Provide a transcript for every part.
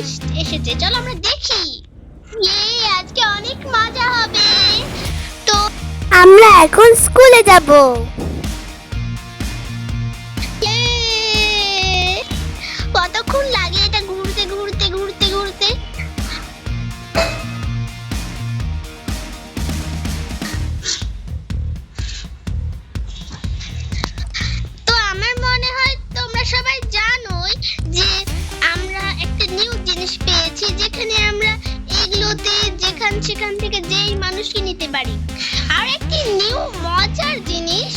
জিনিস এসেছে। চলো আমরা দেখি। ইয়ে, আজকে অনেক মজা হবে। তো আমরা এখন স্কুলে যাব। সেখান থেকে যেই মানুষকে নিতে পারি। আর একটি নিউ মজার জিনিস,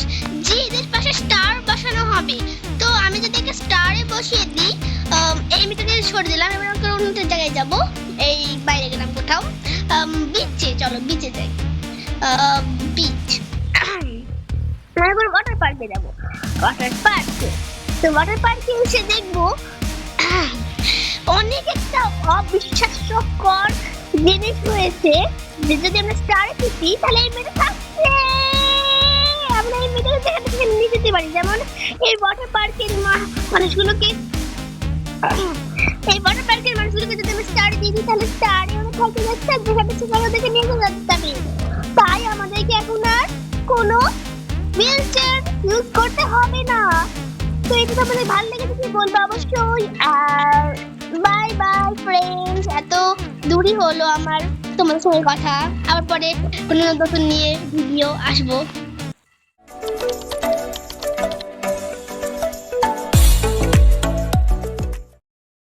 যে এদের পাশে স্টার বসানো হবে। তো আমি যদি একে স্টারে বসিয়ে দিই এই মিটারকে সরে দিলাম, এবার আমাকে অন্য জায়গায় যাব। এই বাইরে গেলাম কোথাও। বিচে চলো বিচে যাই। বিচ এবার ওয়াটার পার্কে যাব। ওয়াটার পার্কে তো ওয়াটার পার্কে এসে দেখব, অনেক একটা অবিশ্বাস্যকর জিনিস রয়েছে যে যদি আমরা স্টারে টিপি তাহলে এই মেয়েটা থাকছে। আমরা এই মেয়েটা যেখানে থেকে নিয়ে যেতে পারি। যেমন এই ওয়াটার পার্কের মানুষগুলোকে এই ওয়াটার পার্কের মানুষগুলোকে যদি আমরা স্টারে দিই, তাহলে স্টারে ওরা থাকে যাচ্ছে আর যেখানে সেখানে ওদেরকে নিয়ে যেতে পারি তাই আমাদেরকে এখন আর কোনো হুইল ইউজ করতে হবে না। তো এটা তোমাদের ভালো লেগেছে, কি বলব? অবশ্যই। আর দূরই হলো আমার তোমার সঙ্গে কথা। আবার পরে কোনো নতুন নিয়ে ভিডিও আসব।